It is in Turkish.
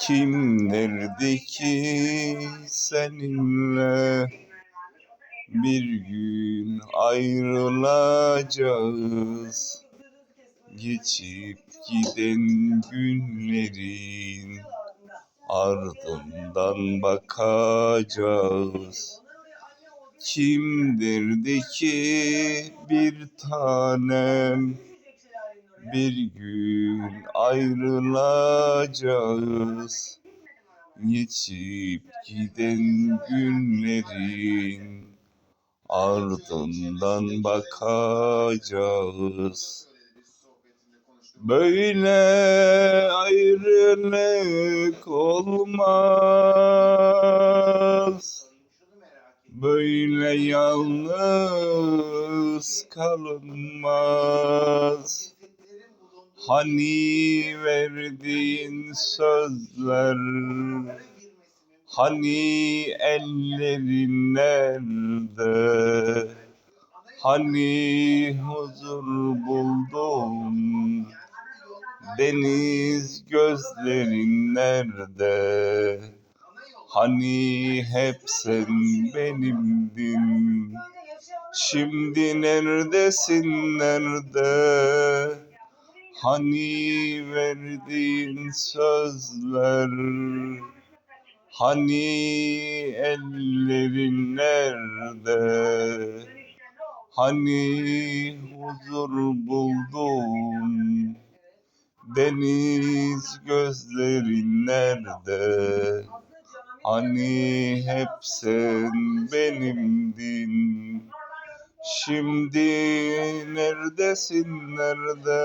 Kim derdi ki seninle? Bir gün ayrılacağız. Geçip giden günlerin ardından bakacağız. Kim derdi ki bir tanem bir gün ayrılacağız. Geçip giden günlerin ardından bakacağız. Böyle ayrılık olmaz. Böyle yalnız kalınmaz Hani verdiğin sözler? Hani ellerin nerede? Hani huzur buldum Deniz gözlerin nerede? Hani hep sen benimdin? Şimdi neredesin nerede Hani verdiğin sözler? Hani ellerin nerede? Hani huzur buldum Deniz gözlerin nerede? Hani hep sen benimdin Şimdi neredesin nerede